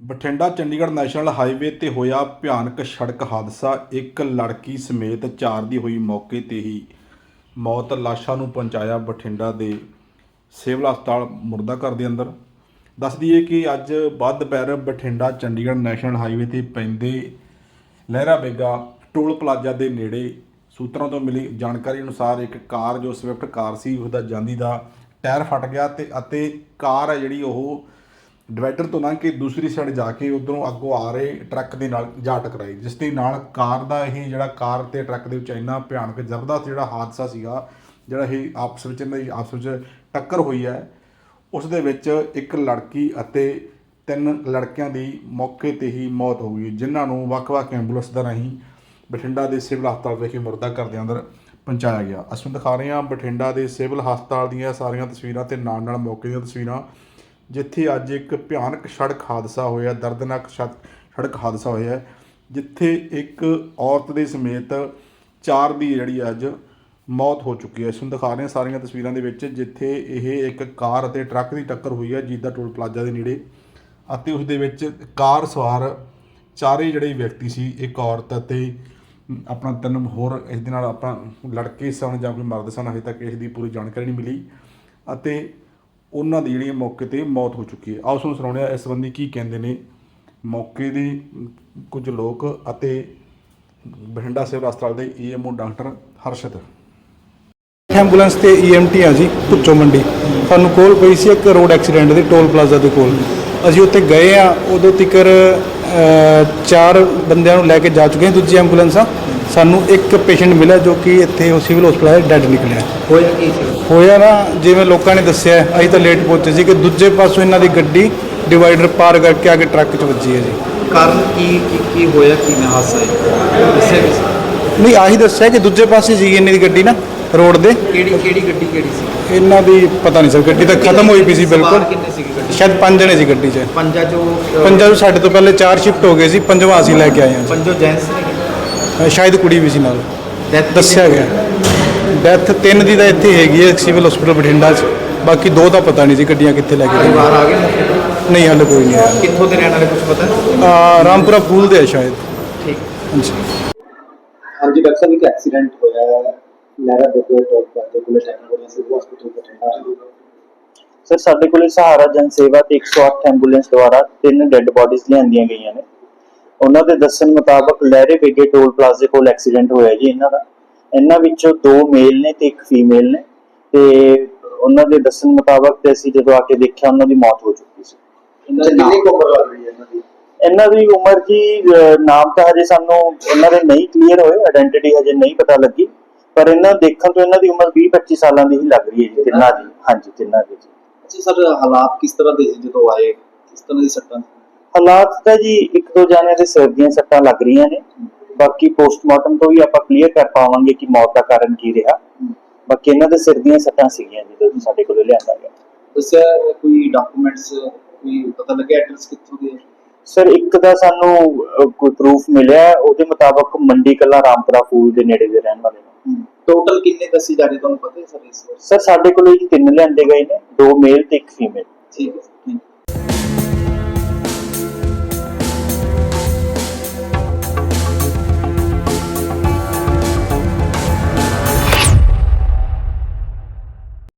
Bathinda Chandigarh national highway ਤੇ ਹੋਇਆ ਭਿਆਨਕ ਸੜਕ ਹਾਦਸਾ। ਇੱਕ ਲੜਕੀ ਸਮੇਤ ਚਾਰ ਦੀ ਹੋਈ ਮੌਕੇ ਤੇ ਹੀ ਮੌਤ ਲਾਸ਼ਾਂ ਨੂੰ ਪਹੁੰਚਾਇਆ ਬਠਿੰਡਾ ਦੇ ਸਿਵਲ ਹਸਪਤਾਲ ਮੁਰਦਾ ਘਰ ਦੇ ਅੰਦਰ। ਦੱਸ ਦਈਏ ਕਿ ਅੱਜ ਬੱਧ ਦੁਪਹਿਰ ਬਠਿੰਡਾ ਚੰਡੀਗੜ੍ਹ ਨੈਸ਼ਨਲ ਹਾਈਵੇ ਤੇ ਪੈਂਦੇ ਲਹਿਰਾ ਬੇਗਾ ਟੋਲ ਪਲਾਜ਼ਾ ਦੇ ਨੇੜੇ ਸੂਤਰਾਂ ਤੋਂ ਮਿਲੀ ਜਾਣਕਾਰੀ ਅਨੁਸਾਰ ਇੱਕ ਕਾਰ ਜੋ ਸਵਿਫਟ ਕਾਰ ਸੀ, ਉਹਦਾ ਜਾਂਦੀ ਦਾ ਟਾਇਰ ਫਟ ਗਿਆ ਤੇ ਅਤੇ ਕਾਰ ਹੈ ਜਿਹੜੀ ਉਹ ਡਿਵਾਈਡਰ ਤੋਂ ਲੰਘ ਕੇ ਦੂਸਰੀ ਸਾਈਡ ਜਾ ਕੇ ਉਧਰੋਂ ਅੱਗੋਂ ਆ ਰਹੇ ਟਰੱਕ ਦੇ ਨਾਲ ਜਾ ਟਕਰਾਈ ਜਿਸ ਦੇ ਨਾਲ ਕਾਰ ਦਾ ਇਹ ਜਿਹੜਾ ਕਾਰ ਤੇ ਟਰੱਕ ਦੇ ਵਿੱਚ ਇੰਨਾ ਭਿਆਨਕ ਜ਼ਬਰਦਸਤ ਜਿਹੜਾ ਹਾਦਸਾ ਸੀਗਾ, ਜਿਹੜਾ ਇਹ ਆਪਸ ਵਿੱਚ ਇਹਨਾਂ ਦੀ ਆਪਸ ਵਿੱਚ ਟੱਕਰ ਹੋਈ ਹੈ, ਉਸ ਦੇ ਵਿੱਚ ਇੱਕ ਲੜਕੀ ਅਤੇ ਤਿੰਨ ਲੜਕਿਆਂ ਦੀ ਮੌਕੇ ਤੇ ਹੀ ਮੌਤ ਹੋ ਗਈ, ਜਿਨ੍ਹਾਂ ਨੂੰ ਵੱਖ-ਵੱਖ ਐਂਬੂਲੈਂਸ ਦਾ ਰਾਹੀਂ ਬਠਿੰਡਾ ਦੇ ਸਿਵਲ ਹਸਪਤਾਲ ਵਿਖੇ ਮੁਰਦਾ ਘਰ ਦੇ ਅੰਦਰ ਪਹੁੰਚਾਇਆ ਗਿਆ। ਅਸੀਂ ਦਿਖਾ ਰਹੇ ਹਾਂ ਬਠਿੰਡਾ ਦੇ ਸਿਵਲ ਹਸਪਤਾਲ ਦੀਆਂ ਸਾਰੀਆਂ ਤਸਵੀਰਾਂ ਤੇ ਨਾਲ ਨਾਲ ਮੌਕੇ ਦੀਆਂ ਤਸਵੀਰਾਂ। ਜਿੱਥੇ ਅੱਜ ਇੱਕ ਭਿਆਨਕ ਸੜਕ ਹਾਦਸਾ ਹੋਇਆ, ਦਰਦਨਾਕ ਸੜਕ ਸੜਕ ਹਾਦਸਾ ਹੋਇਆ ਜਿੱਥੇ ਇੱਕ ਔਰਤ ਦੇ ਸਮੇਤ ਚਾਰ ਦੀ ਜਿਹੜੀ ਅੱਜ ਮੌਤ ਹੋ ਚੁੱਕੀ ਹੈ। ਇਸ ਨੂੰ ਦਿਖਾ ਰਹੇ ਹਾਂ ਸਾਰੀਆਂ ਤਸਵੀਰਾਂ ਦੇ ਵਿੱਚ, ਜਿੱਥੇ ਇਹ ਇੱਕ ਕਾਰ ਅਤੇ ਟਰੱਕ ਦੀ ਟੱਕਰ ਹੋਈ ਹੈ ਜੀਦਾ ਟੋਲ ਪਲਾਜ਼ਾ ਦੇ ਨੇੜੇ ਅਤੇ ਉਸ ਦੇ ਵਿੱਚ ਕਾਰ ਸਵਾਰ ਚਾਰੇ ਜਿਹੜੇ ਵਿਅਕਤੀ ਸੀ, ਇੱਕ ਔਰਤ ਅਤੇ ਆਪਣਾ ਤਿੰਨ ਹੋਰ, ਇਸ ਦੇ ਨਾਲ ਆਪਾਂ ਲੜਕੇ ਸਨ ਜਾਂ ਕੋਈ ਮਰਦ ਸਨ, ਹਜੇ ਤੱਕ ਇਸ ਦੀ ਪੂਰੀ ਜਾਣਕਾਰੀ ਨਹੀਂ ਮਿਲੀ। ਅਤੇ ਉਹਨਾਂ ਦੀ ਜਿਹੜੀ ਮੌਕੇ ਤੇ ਮੌਤ ਹੋ ਚੁੱਕੀ ਹੈ। ਆਓ ਤੁਹਾਨੂੰ ਸੁਣਾਉਂਦੇ ਹਾਂ, ਇਸ ਸੰਬੰਧੀ ਕੀ ਕਹਿੰਦੇ ਨੇ। ਮੌਕੇ ਦੇ ਕੁਝ ਲੋਕ ਅਤੇ ਬਠਿੰਡਾ ਸਿਵਲ ਹਸਪਤਾਲ ਦੇ ਈਐਮਓ ਡਾਕਟਰ ਹਰਸ਼ਦ। ਐਂਬੂਲੈਂਸ ਤੇ ਈਐਮਟੀ ਆ ਜੀ ਭੁੱਚੋ ਮੰਡੀ। ਸਾਨੂੰ ਕੋਲ ਪਈ ਸੀ ਇੱਕ ਰੋਡ ਐਕਸੀਡੈਂਟ ਦੇ, ਟੋਲ ਪਲਾਜ਼ਾ ਦੇ ਕੋਲ। ਅਸੀਂ ਉੱਥੇ ਗਏ ਆ, ਉਦੋਂ ਤੱਕਰ ਚਾਰ ਬੰਦਿਆਂ ਨੂੰ ਲੈ ਕੇ ਜਾ ਚੁੱਕੇ ਹਾਂ, ਦੂਜੀ ਐਂਬੂਲੈਂਸ। ਸਾਨੂੰ ਇੱਕ ਪੇਸ਼ੈਂਟ ਮਿਲਿਆ ਜੋ ਕਿ ਇੱਥੇ ਉਹ ਸਿਵਲ ਹਸਪਤਾਲ ਡੈੱਡ ਨਿਕਲਿਆ। ਹੋਇਆ ਕੀ ਸੀ? ਹੋਇਆ ਨਾ ਜਿਵੇਂ ਲੋਕਾਂ ਨੇ ਦੱਸਿਆ ਅਸੀਂ ਤਾਂ ਲੇਟ ਪਹੁੰਚੇ ਸੀ ਕਿ ਦੂਜੇ ਪਾਸੋਂ ਇਹਨਾਂ ਦੀ ਗੱਡੀ ਡਿਵਾਈਡਰ ਪਾਰ ਕਰਕੇ ਆ ਕੇ ਟਰੱਕ 'ਚ ਵੱਜੀ ਹੈ ਜੀ। ਕਾਰਨ ਕੀ ਕੀ ਕੀ ਹੋਇਆ? ਕੀ ਨਾ ਹਾਦਸਾ ਹੈ? ਦੱਸਿਆ ਸੀ। ਨਹੀਂ ਆਹੀ ਦੱਸਿਆ ਕਿ ਦੂਜੇ ਪਾਸੇ ਸੀ ਇਹਨਾਂ ਦੀ ਗੱਡੀ ਨਾ ਰੋਡ ਦੇ। ਕਿਹੜੀ ਕਿਹੜੀ ਗੱਡੀ ਕਿਹੜੀ ਸੀ? ਇਹਨਾਂ ਦੀ ਪਤਾ ਨਹੀਂ ਸਰ ਗੱਡੀ ਤਾਂ ਖਤਮ ਹੋਈ ਪਈ ਸੀ ਸਵਾਰ ਬਿਲਕੁਲ। ਕਿੰਨੇ ਸੀਗੇ ਗੱਡੀ? ਸ਼ਾਇਦ ਪੰਜ ਜਣੇ ਸੀ ਗੱਡੀ 'ਚ। ਪੰਜਾ ਜੋ ਅ, ਪੰਜਾਂ ਤੋਂ ਸਾਡੇ ਤੋਂ ਪਹਿਲੇ ਚਾਰ ਸ਼ਿਫਟ ਹੋ ਗਏ ਸੀ ਪੰਜਵਾਂ ਅਸੀਂ ਲੈ ਕੇ ਆਏ ਹਾਂ ਪੰਜੋ ਜੈਂਟਸ ਨੇ ਅ, ਸ਼ਾਇਦ ਕੁੜੀ ਵੀ ਸੀ ਨਾਲ। ਦੱਸਿਆ ਗਿਆ। ਡੈਥ ਤਿੰਨ ਦੀ ਤਾਂ ਇੱਥੇ ਹੈਗੀ ਹੈ ਸਿਵਲ ਹਸਪੀਟਲ ਬਠਿੰਡਾ 'ਚ। ਬਾਕੀ ਦੋ ਦਾ ਪਤਾ ਨਹੀਂ ਸੀ ਗੱਡੀਆਂ ਕਿੱਥੇ ਲੈ ਕੇ ਗਏ। ਪਰਿਵਾਰ ਆ ਗਏ? ਨਹੀਂ ਹਾਲੇ ਕੋਈ ਨਹੀਂ ਆਇਆ। ਕਿੱਥੋਂ ਦੇ ਰਹਿਣ ਵਾਲੇ ਕੁਝ ਪਤਾ? ਅ, ਰਾਮਪੁਰਾ ਫੂਲ ਦੇ ਹੈ ਸ਼ਾਇਦ। ਠੀਕ। ਹਾਂਜੀ। ਹਾਂਜੀ ਡਾਕਟਰ ਸਾਹਿਬ ਇੱਕ ਐਕਸੀਡੈਂਟ ਹੋਇਆ ਹੈ। ਲਹਿਰਾ ਬੇਗੇ ਟੋਲ ਪਲਾਜ਼ਾ ਕੋਲ technology civil hospital Bathinda sir ਸਾਡੇ ਕੋਲੇ ਸਹਾਰਾ ਜਨ ਸੇਵਾ ਤੇ 108 ਐਂਬੂਲੈਂਸ ਦੁਆਰਾ ਤਿੰਨ ਡੈੱਡ ਬੋਡੀਜ਼ ਲਿਆਂਦੀਆਂ ਗਈਆਂ ਨੇ। ਉਹਨਾਂ ਦੇ ਦੱਸਣ ਮੁਤਾਬਕ ਲਹਿਰੇ ਬੇਗੇ ਟੋਲ ਪਲਾਜ਼ੇ ਕੋਲ ਐਕਸੀਡੈਂਟ ਹੋਇਆ ਜੀ ਇਹਨਾਂ ਦਾ। ਇਹਨਾਂ ਵਿੱਚੋਂ ਦੋ ਮੇਲ ਨੇ ਤੇ ਇੱਕ ਫੀਮੇਲ ਨੇ ਤੇ ਉਹਨਾਂ ਦੇ ਦੱਸਣ ਮੁਤਾਬਕ ਤੇ ਅਸੀਂ ਜਦੋਂ ਆ ਕੇ ਦੇਖਿਆ ਉਹਨਾਂ ਦੀ ਮੌਤ ਹੋ ਚੁੱਕੀ ਸੀ। ਇਹਨਾਂ ਦੀ ਕਿੰਨੀ ਉਮਰ ਲੱਗ ਰਹੀ ਹੈ ਇਹਨਾਂ ਦੀ? ਇਹਨਾਂ ਦੀ ਉਮਰ ਜੀ ਨਾਮ ਤਾਂ ਹਜੇ ਸਾਨੂੰ ਉਹਨਾਂ ਦੇ ਨਹੀਂ ਕਲੀਅਰ ਹੋਏ ਆਇਡੈਂਟੀਟੀ ਹਜੇ ਨਹੀਂ ਪਤਾ ਲੱਗੀ। ਪਰ ਇਹਨਾਂ ਦੇਖਣ ਤੋਂ ਇਹਨਾਂ ਦੀ ਉਮਰ 20 25 ਸਾਲਾਂ ਦੀ ਹੀ ਲੱਗ ਰਹੀ ਹੈ ਜੀ ਤਿੰਨਾਂ ਦੀ। ਹਾਂਜੀ ਤਿੰਨਾਂ ਦੀ ਜੀ। ਅੱਛਾ ਸਰ ਹਾਲਾਤ ਕਿਸ ਤਰ੍ਹਾਂ ਦੇ ਸੀ ਜਦੋਂ ਆਏ? ਕਿਸ ਤਰ੍ਹਾਂ ਦੀ ਸੱਟਾਂ? ਹਾਲਾਤ ਤਾਂ ਜੀ ਇੱਕ ਦੋ ਜਾਣਿਆਂ ਦੇ ਸਿਰ ਦੀਆਂ ਸੱਟਾਂ ਲੱਗ ਰਹੀਆਂ ਨੇ। ਬਾਕੀ ਪੋਸਟਮਾਰਟਮ ਤੋਂ ਵੀ ਆਪਾਂ ਕਲੀਅਰ ਕਰ ਪਾਵਾਂਗੇ ਕਿ ਮੌਤ ਦਾ ਕਾਰਨ ਕੀ ਰਿਹਾ। ਬਾਕੀ ਇਹਨਾਂ ਦੇ ਸਿਰ ਦੀਆਂ ਸੱਟਾਂ ਸੀਗੀਆਂ ਜਦੋਂ ਸਾਡੇ ਕੋਲ ਲਿਆਂਦਾ ਗਿਆ। ਦੱਸਿਆ ਕੋਈ ਡਾਕੂਮੈਂਟਸ ਕੋਈ ਪਤਾ ਲੱਗਿਆ ਐਡਰੈਸ ਕਿੱਥੋਂ ਦੇ? ਸਰ ਇੱਕ ਦਾ ਸਾਨੂੰ ਕੋਈ ਪ੍ਰੂਫ ਮਿਲਿਆ ਉਹਦੇ ਮੁਤਾਬਕ ਮੰਡੀ ਕਲਾ ਰਾਮਪੁਰਾ ਫੂਲ ਦੇ ਨੇੜੇ ਦੇ ਰਹਿਣ ਵਾਲੇ ਨੇ। ਟੋਟਲ ਕਿੰਨੇ ਦੱਸੀ ਜਾ ਰਹੇ ਤੁਹਾਨੂੰ ਪਤਾ ਹੈ ਸਰ ਇਸ ਸਰ ਸਾਡੇ ਕੋਲ ਜੀ ਤਿੰਨ ਲਿਆਂਦੇ ਗਏ ਨੇ ਦੋ ਮੇਲ ਤੇ ਇੱਕ ਫੀਮੇਲ ਠੀਕ ਹੈ।